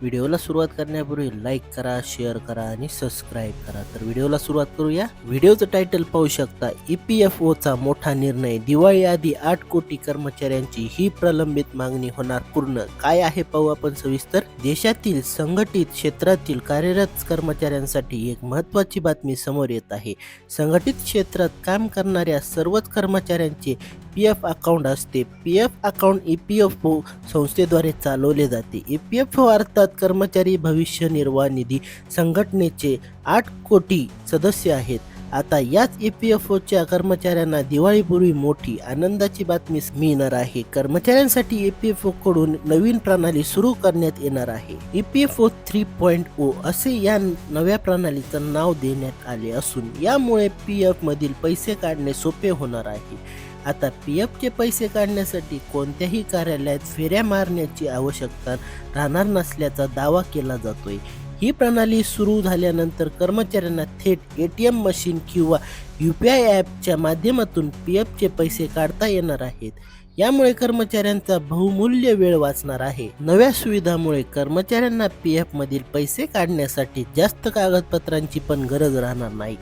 व्हिडिओला सुरुवात करण्यापूर्वी लाईक करा शेअर करा आणि सबस्क्राईब करा. तर व्हिडिओला सुरुवात करूया. व्हिडिओचं टायटल पाहू शकता. ई पी एफ ओचा मोठा निर्णय. दिवाळी आधी आठ कोटी कर्मचाऱ्यांची ही प्रलंबित मागणी होणार पूर्ण. काय आहे पाहू आपण सविस्तर. देशातील संघटित क्षेत्रातील कार्यरत कर्मचाऱ्यांसाठी एक महत्त्वाची बातमी समोर येत आहे. संघटित क्षेत्रात काम करणाऱ्या सर्वच कर्मचाऱ्यांचे पी एफ अकाउंट असते. P F account E P F O संस्थेद्वारे चालवले जाते. ई पी एफ ओ अर्थात कर्मचारी भविष्य निर्वाह निधी संघटनेचे आठ कोटी सदस्य आहेत. आता याच ई पी एफ ओच्या कर्मचाऱ्यांना दिवाळीपूर्वी मोठी आनंदाची बातमी मिळणार आहे. कर्मचाऱ्यांसाठी ई पी एफ ओ कडून नवीन प्रणाली सुरू करण्यात येणार आहे. E P F O three point O असे या नव्या प्रणालीचं नाव देण्यात आले असून यामुळे पी एफ मधील पैसे काढणे सोपे होणार आहे. आता पी एफचे पैसे काढण्यासाठी कोणत्याही कार्यालयात फेऱ्या मारण्याची आवश्यकता राहणार नसल्याचा दावा केला जातोय. ही प्रणाली सुरू झाल्यानंतर कर्मचाऱ्यांना थेट ए टी एम मशीन किंवा यू पी आय ॲपच्या माध्यमातून पी एफचे पैसे काढता येणार आहेत. यामुळे कर्मचाऱ्यांचा बहुमूल्य वेळ वाचणार आहे. नव्या सुविधामुळे कर्मचाऱ्यांना पी एफ मधील पैसे काढण्यासाठी जास्त कागदपत्रांची पण गरज राहणार नाही.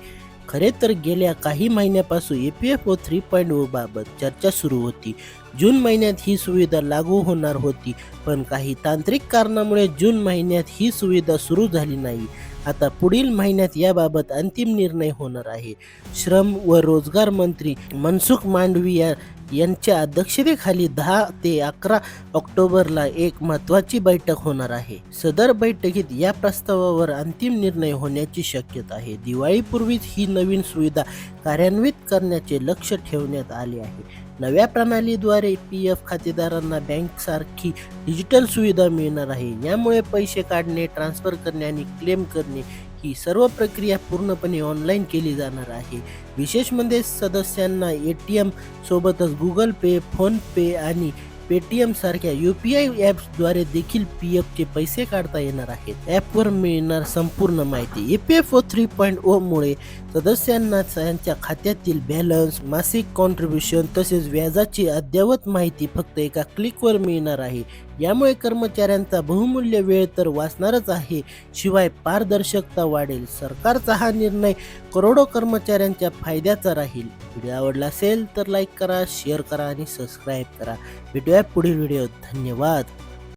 खरे तर गेल्या काही महिन्यापासून E P F O three point O बाबत चर्चा सुरू होती. जून महिन्यात ही सुविधा लागू होणार होती पण काही तांत्रिक कारणामुळे जून महिन्यात ही सुविधा सुरू झाली नाही. आता पुढील महिन्यात याबाबत अंतिम निर्णय होणार आहे. श्रम व रोजगार मंत्री मनसुख मांडविया यांच्या अध्यक्षतेखाली दहा ते अकरा ऑक्टोबरला एक महत्त्वाची बैठक होणार आहे. सदर बैठकीत या प्रस्तावावर अंतिम निर्णय होण्याची शक्यता आहे. दिवाळीपूर्वीच ही नवीन सुविधा कार्यान्वित करण्याचे लक्ष ठेवण्यात आले आहे. नव्या प्रणालीद्वारे पी एफ खातेदारांना बँकसारखी डिजिटल सुविधा मिळणार आहे. यामुळे पैसे काढणे ट्रान्सफर करणे आणि क्लेम करणे ही सर्व प्रक्रिया पूर्णपणे ऑनलाईन केली जाणार आहे. विशेष म्हणजे सदस्यांना ए टी एम सोबतच गुगल पे फोनपे आणि पेटीएम सारख्या यू पी आय ॲप्सद्वारे देखील पी एफचे पैसे काढता येणार आहेत. ॲपवर मिळणार संपूर्ण माहिती E E P F O three point ओमुळे सदस्यांना त्यांच्या खात्यातील बॅलन्स मासिक कॉन्ट्रीब्युशन तसेच व्याजाची अद्ययावत माहिती फक्त एका क्लिकवर मिळणार आहे. यामुळे कर्मचाऱ्यांचा बहुमूल्य वेळ तर वाचणारच आहे. शिवाय पारदर्शकता वाढेल. सरकारचा हा निर्णय करोडो कर्मचाऱ्यांच्या फायद्याचा राहील. व्हिडिओ आवडला असेल तर लाईक करा शेअर करा आणि सबस्क्राईब करा. व्हिडिओ भेटूया पुढील व्हिडिओ धन्यवाद.